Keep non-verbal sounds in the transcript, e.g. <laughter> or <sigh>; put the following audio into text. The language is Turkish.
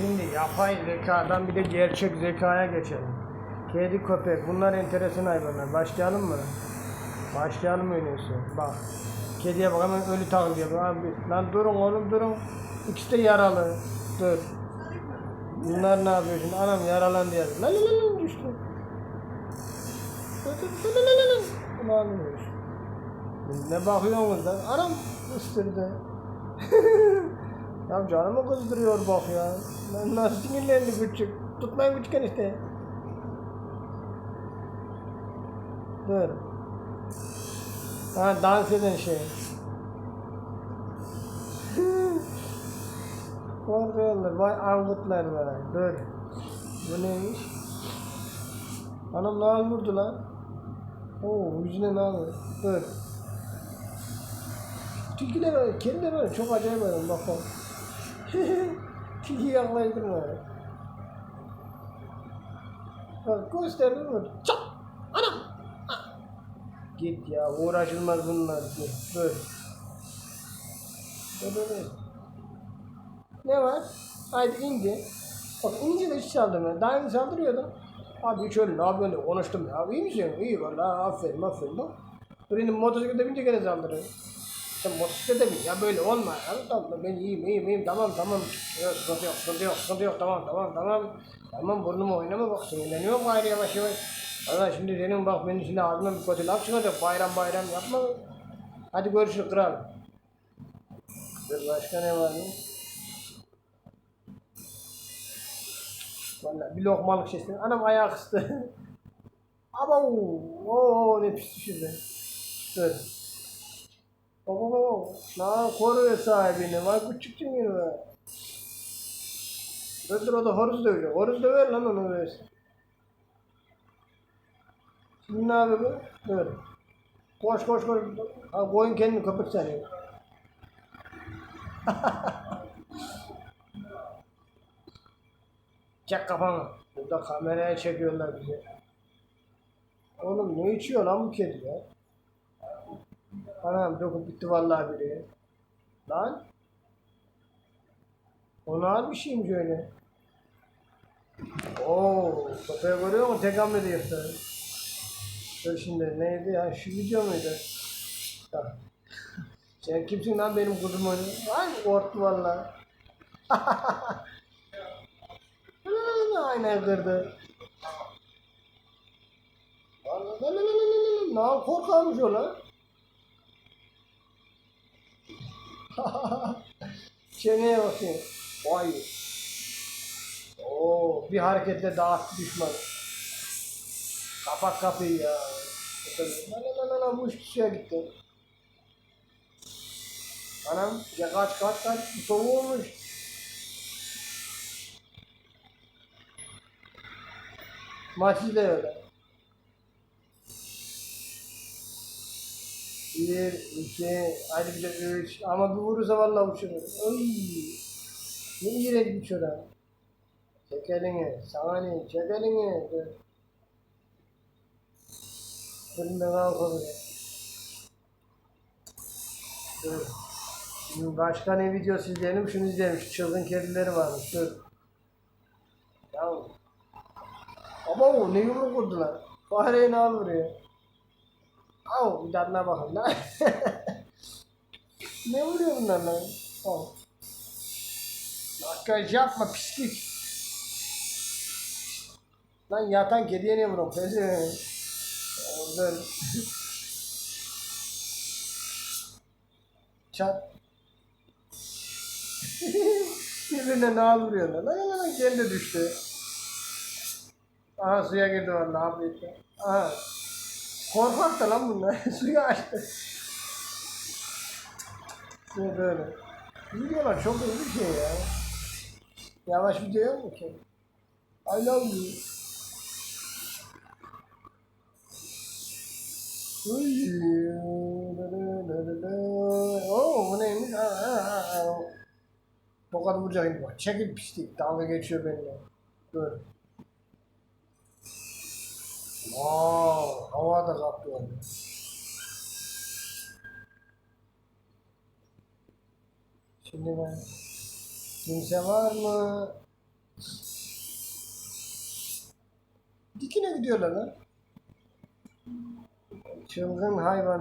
Şimdi yapay zekadan bir de gerçek zekaya geçelim. Kedi, köpek bunlar enteresan hayvanlar. Başlayalım mı? Başlayalım öyleyse. Bak. Kediye bak hemen ölü takılıyor. Abi, lan durun oğlum durun. İkisi de yaralı. Dur. Bunlar ne yapıyor şimdi? Anam yaralandı ya. Lan lan lan düştü. Lan, lan, lan. Ne bakıyorsunuz lan? Anam ıstırdı. <laughs> ya canımı kızdırıyor bak ya. Ben nasıl sinirlendi küçük. Tutmayın küçükken işte. Dur. Ha dans eden şey. Korkuyorlar. Vay angutlar var. Dur. Bu neymiş? Anam ne vurdu lan? Oo yüzüne ne alıyor? Dur. Tilkiler böyle, kediler çok acayip böyle bak bak. Tilki yaklaştırma. Bak gösterdim mi? Çat! Anam! Ah! Git ya uğraşılmaz bunlar. Dur dur dur. Ne var? Haydi indi. Bak inince de hiç saldırmıyor. Daha önce saldırıyordum. Abi hiç öyle ne yapıyorsun diye konuştum ya. Abi iyi misin? İyi valla aferin aferin bak. Dur indim motosiklete binince gene saldırıyor. Sen motosiklete bin ya böyle olma. Tamam ben iyiyim iyiyim iyiyim tamam tamam. Yok sıkıntı yok sıkıntı yok sıkıntı yok tamam tamam tamam. Tamam burnumu oynama bak sinirleniyorum gayrı yavaş yavaş. Allah şimdi senin bak benim şimdi ağzımdan bir kötü laf çıkacak bayram bayram yapma. Hadi görüşürüz kral. Dur başka ne var mı? Vallahi bir lokmalık şey istedim. Anam ayağı kıstı. <laughs> Ama o ne pis düşürdü. Dur. Baba. Na koruyor sahibini. Vay küçük yine be. Dur o da horoz dövüyor. Horoz döver lan onu öyle. Şimdi ne yapıyor bu? Dur. Koş koş koş. Ha, koyun kendini köpek sanıyor. <laughs> Çek kafanı. Burada kameraya çekiyorlar bizi. Oğlum ne içiyor lan bu kedi ya? Anam dokup bitti vallahi biri. Lan. O ne al bir şeymiş öyle. Oo, köpeği görüyor musun? Tek hamlede yırttı. Dur şimdi neydi ya? Şu video muydu? Bak. Sen kimsin lan benim kuzum oyunu? Ay korktu valla. Aynen kırdı. Ne yap korkarmış o lan? <laughs> Çeneye bakayım. Vay. Oo, bir hareketle dağıttı düşmanı. Kapat kapıyı ya. Lan lan lan lan bu üç kişiye gitti. Anam ya kaç kaç kaç olmuş. Maçı da öyle. Bir, iki, hadi bir de üç. Ama bir vurursa vallahi uçurur. Oy. Ne iğrenç bir çorap. Çek elini, sana ne, çek elini. Dur. Fırında kalk oraya. Dur. Şimdi başka ne videosu izleyelim? Şunu izleyelim. Şu çılgın kedileri varmış. Dur. Ya. Ama o ne yumruk vurdular. Fareyi ne al buraya. Au bir tadına bakın lan. <laughs> ne vuruyor bunlar lan? Al. Makyaj yapma pislik. Lan yatan kediye ne vuruyorsun? Pezi. Dur. Çat. <laughs> Birbirine ne vuruyorlar? Lan lan lan kendi düştü. Aha suya girdi ne yapıyor? Aha. Korkak da lan bunlar. <laughs> Suyu açtı. Böyle böyle. Videolar çok iyi bir şey ya. Yavaş video yok mu ki? I love you. Oo bu neymiş? Ha, ha, ha. Tokat vuracak gibi. Çekil pislik. Dalga geçiyor benimle. Dur. Wow, havada kaptı onu. Şimdi ben kimse var mı? Dikine gidiyorlar lan. Çılgın hayvan.